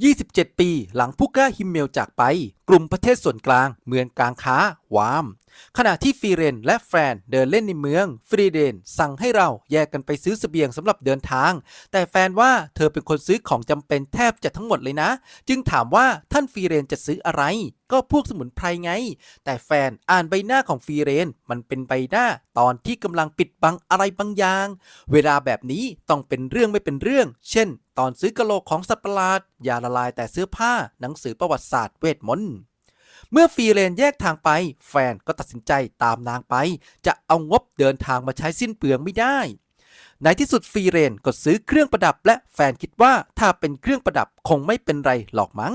27 ปีหลังผู้กล้าฮิมเมลจากไป กลุ่มประเทศส่วนกลาง เมืองกลางค้าวาม ขณะที่ฟีเรนและแฟนเดินเล่นในเมืองฟรีเดนสั่งให้เราแยกกันไปซื้อเสบียงสำหรับเดินทาง แต่แฟนว่าเธอเป็นคนซื้อของจำเป็นแทบจะทั้งหมดเลยนะ จึงถามว่าท่านฟีเรนจะซื้ออะไร ก็พวกสมุนไพรไง แต่แฟนอ่านใบหน้าของฟีเรน มันเป็นใบหน้าตอนที่กำลังปิดบังอะไรบางอย่าง เวลาแบบนี้ต้องเป็นเรื่องไม่เป็นเรื่อง เช่น ตอนซื้อกะโหลกของสัตว์ประหลาดยาละลายแต่เสื้อผ้าหนังสือประวัติศาสตร์เวทมนต์เมื่อฟีเรนแยกทางไป แฟนก็ตัดสินใจตามนางไป จะเอางบเดินทางมาใช้สิ้นเปลืองไม่ได้ ในที่สุดฟีเรนก็ซื้อเครื่องประดับและแฟนคิดว่าถ้าเป็นเครื่องประดับคงไม่เป็นไรหรอกมั้ง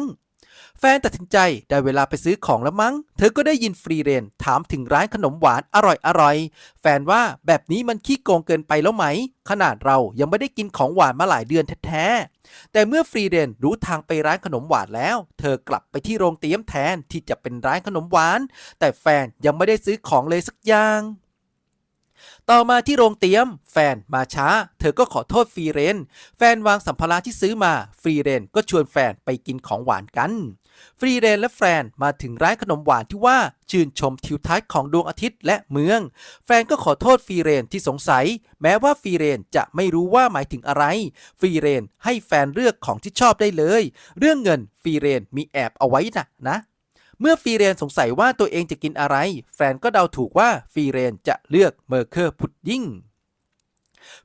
แฟนตัดสินใจได้เวลาไปซื้อของแล้วมั้ง เธอก็ได้ยินฟรีเรนถามถึงร้านขนมหวานอร่อยอร่อยๆแฟนว่าแบบนี้มันขี้โกงเกินไปแล้วไหม ขนาดเรายังไม่ได้กินของหวานมาหลายเดือนแท้ๆ แต่เมื่อฟรีเรนรู้ทางไปร้านขนมหวานแล้ว เธอกลับไปที่โรงเตรียมแทนที่จะเป็นร้านขนมหวาน แต่แฟนยังไม่ได้ซื้อของเลยสักอย่าง ต่อมาที่โรงเตรียม แฟนมาช้า เธอก็ขอโทษฟรีเรน แฟนวางสัมภาระที่ซื้อมา ฟรีเรนก็ชวนแฟนไปกินของหวานกัน ฟรีเรนและแฟนมาถึงร้านขนมหวานที่ว่าชื่นชมทิวทัศน์ของดวงอาทิตย์และเมือง แฟนก็ขอโทษฟรีเรนที่สงสัย แม้ว่าฟรีเรนจะไม่รู้ว่าหมายถึงอะไร ฟรีเรนให้แฟนเลือกของที่ชอบได้เลย เรื่องเงินฟรีเรนมีแอบเอาไว้นะนะ เมื่อฟีเรนสงสัยว่าตัวเองจะกินอะไร แฟนก็เดาถูกว่าฟีเรนจะเลือกเมอร์เคอร์พุดดิ้ง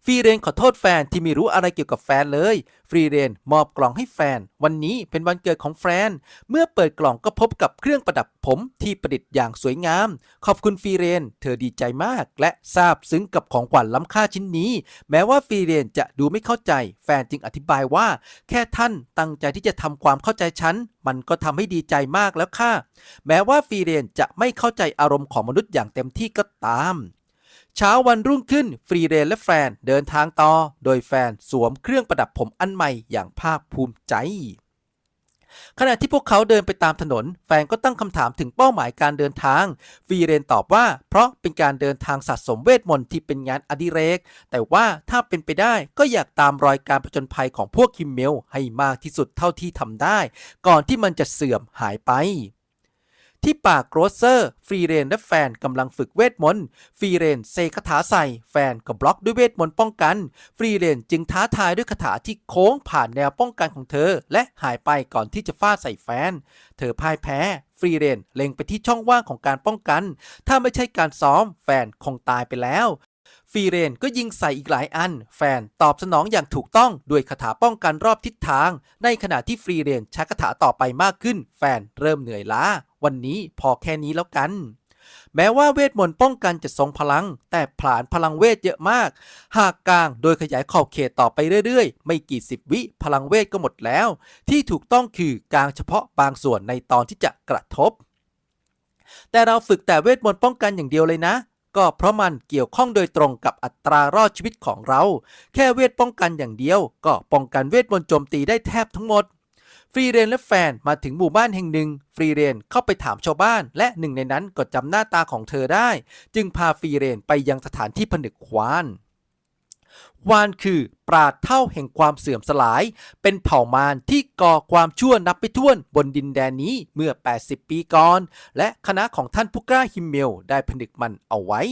ฟรีเรนขอโทษแฟนที่ไม่รู้อะไรเกี่ยวกับแฟนเลย ฟรีเรนมอบกล่องให้แฟน วันนี้เป็นวันเกิดของแฟน เมื่อเปิดกล่องก็พบกับเครื่องประดับผมที่ประดิษฐ์อย่างสวยงาม ขอบคุณฟรีเรน เธอดีใจมาก และซาบซึ้งกับของขวัญล้ำค่าชิ้นนี้ แม้ว่าฟรีเรนจะดูไม่เข้าใจ แฟนจึงอธิบายว่า แค่ท่านตั้งใจที่จะทำความเข้าใจฉันมันก็ทำให้ดีใจมากแล้วค่ะ แม้ว่าฟรีเรนจะไม่เข้าใจอารมณ์ของมนุษย์อย่างเต็มที่ก็ตาม เช้าวันรุ่งขึ้นฟรีเรนและแฟนเดินทางต่อ โดยแฟนสวมเครื่องประดับผมอันใหม่อย่างภาคภูมิใจขณะที่พวกเขาเดินไปตามถนน แฟนก็ตั้งคำถามถึงเป้าหมายการเดินทางฟรีเรนตอบว่า เพราะเป็นการเดินทางสะสมเวทมนต์ที่เป็นงานอดิเรก แต่ว่าถ้าเป็นไปได้ก็อยากตามรอยการผจญภัยของพวกคิมเมลให้มากที่สุดเท่าที่ทำได้ ก่อนที่มันจะเสื่อมหายไป ที่ป่าโกรเซอร์ ฟรีเรนและแฟนกำลังฝึกเวทมนต์ ฟรีเรนเซคาถาใส่ แฟนก็บล็อกด้วยเวทมนต์ป้องกัน ฟรีเรนจึงท้าทายด้วยคาถาที่โค้งผ่านแนวป้องกันของเธอ และหายไปก่อนที่จะฟาดใส่แฟน เธอพ่ายแพ้ ฟรีเรนเล็งไปที่ช่องว่างของการป้องกัน ถ้าไม่ใช่การซ้อม แฟนคงตายไปแล้วฟรีเรนก็ยิงใส่อีกหลายอัน แฟนตอบสนองอย่างถูกต้องด้วยคาถาป้องกันรอบทิศทาง ในขณะที่ฟรีเรนใช้คาถาต่อไปมากขึ้น แฟนเริ่มเหนื่อยล้า วันนี้พอแค่นี้แล้วกัน แม้ว่าเวทมนต์ป้องกันจะทรงพลัง แต่ผลาญพลังเวทเยอะมาก หากกลางโดยขยายขอบเขตต่อไปเรื่อยๆ ไม่กี่สิบวิพลังเวทก็หมดแล้ว ที่ถูกต้องคือกลางเฉพาะบางส่วนในตอนที่จะกระทบ แต่เราฝึกแต่เวทมนต์ป้องกันอย่างเดียวเลยนะก็เพราะมันเกี่ยวข้องโดยตรงกับอัตรารอดชีวิตของเรา แค่เวทป้องกันอย่างเดียว ก็ป้องกันเวทมนต์โจมตีได้แทบทั้งหมด ฟรีเรนและแฟนมาถึงหมู่บ้านแห่งหนึ่ง ฟรีเรนเข้าไปถามชาวบ้าน และหนึ่งในนั้นก็จำหน้าตาของเธอได้ จึงพาฟรีเรนไปยังสถานที่ผนึกควานควานคือปราดเท่าแห่งความเสื่อมสลาย เป็นเผ่ามารที่ก่อความชั่วนับไปถ้วนบนดินแดนนี้เมื่อ 80 ปีก่อน และคณะของท่านผู้กล้าฮิมเมลได้ผนึกมันเอาไว้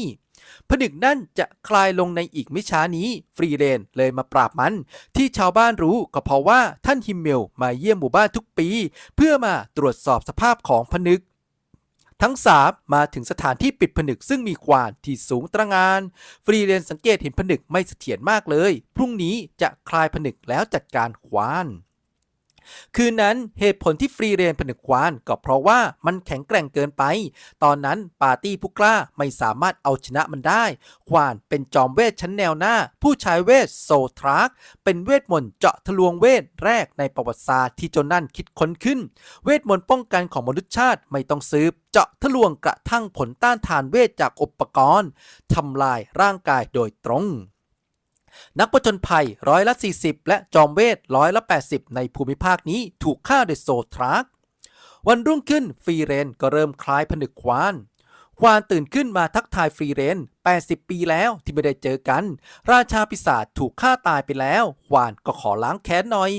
ผนึกนั่นจะคลายลงในอีกไม่ช้านี้ ฟรีเรนเลยมาปราบมัน ที่ชาวบ้านรู้ก็เพราะว่าท่านฮิมเมลมาเยี่ยมหมู่บ้านทุกปี เพื่อมาตรวจสอบสภาพของผนึกทั้งสามมาถึงสถานที่ปิดผนึกซึ่งมีควานที่สูงตระงาน ฟรีเรนสังเกตเห็นผนึกไม่เสถียรมากเลย พรุ่งนี้จะคลายผนึกแล้วจัดการควาน คืนนั้นเหตุผลที่ฟรีเรนผนึกควานก็เพราะว่ามันแข็งแกร่งเกินไป ตอนนั้นปาร์ตี้ผู้กล้าไม่สามารถเอาชนะมันได้ ควานเป็นจอมเวทชั้นแนวหน้า ผู้ใช้เวทโซทรักเป็นเวทมนต์เจาะทะลวงเวทแรกในประวัติศาสตร์ที่จนนั่นคิดค้นขึ้น เวทมนต์ป้องกันของมนุษยชาติไม่ต้องซื้อเจาะทะลวงกระทั่งผลต้านทานเวทจากอุปกรณ์ทำลายร่างกายโดยตรง นักผจญภัยร้อยละ 40 และจอมเวทร้อยละ 80 ในภูมิภาคนี้ถูกฆ่าโดยโซทรัก วันรุ่งขึ้นฟรีเรนก็เริ่มคลายผนึกควาน ควานตื่นขึ้นมาทักทายฟรีเรน 80 ปีแล้วที่ไม่ได้เจอกัน ราชาปีศาจถูกฆ่าตายไปแล้ว ควานก็ขอล้างแค้นหน่อย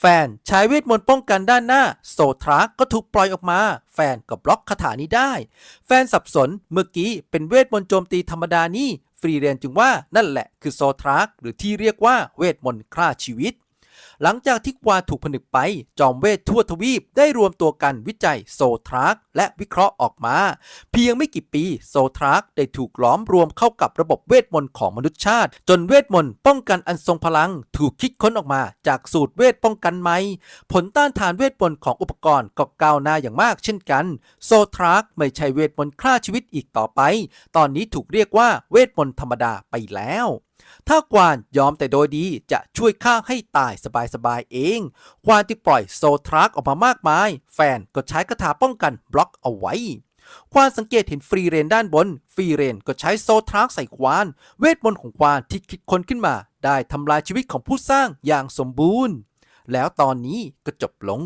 แฟนใช้เวทมนต์ป้องกันด้านหน้า โซทรักก็ถูกปล่อยออกมา แฟนก็บล็อกคาถานี้ได้ แฟนสับสนเมื่อกี้เป็นเวทมนต์โจมตีธรรมดานี่ ฟรีเรนจึงว่านั่นแหละคือโซทรักหรือที่เรียกว่าเวทมนต์ฆ่าชีวิต หลังจากที่กวาถูกผนึกไป จอมเวททั่วทวีปได้รวมตัวกันวิจัยโซทรักและวิเคราะห์ออกมา เพียงไม่กี่ปีโซทรักได้ถูกล้อมรวมเข้ากับระบบเวทมนต์ของมนุษยชาติ จนเวทมนต์ป้องกันอันทรงพลัง ถูกคิดค้นออกมาจากสูตรเวทป้องกันใหม ผลต้านทานเวทมนต์ของอุปกรณ์ก็ก้าวหน้าอย่างมากเช่นกัน โซทรักไม่ใช่เวทมนต์ฆ่าชีวิตอีกต่อไป ตอนนี้ถูกเรียกว่าเวทมนต์ธรรมดาไปแล้ว ถ้ากวานยอมแต่โดยดีจะช่วยข้าให้ตายสบายๆเองควานที่ปล่อยโซทรักออกมามากมาย แฟนก็ใช้คาถาป้องกันบล็อกเอาไว้ ควานสังเกตเห็นฟรีเรนด้านบน ฟรีเรนก็ใช้โซทรักใส่ควาน เวทมนต์ของควานที่คิดค้นขึ้นมา ได้ทำลายชีวิตของผู้สร้างอย่างสมบูรณ์ แล้วตอนนี้ก็จบลง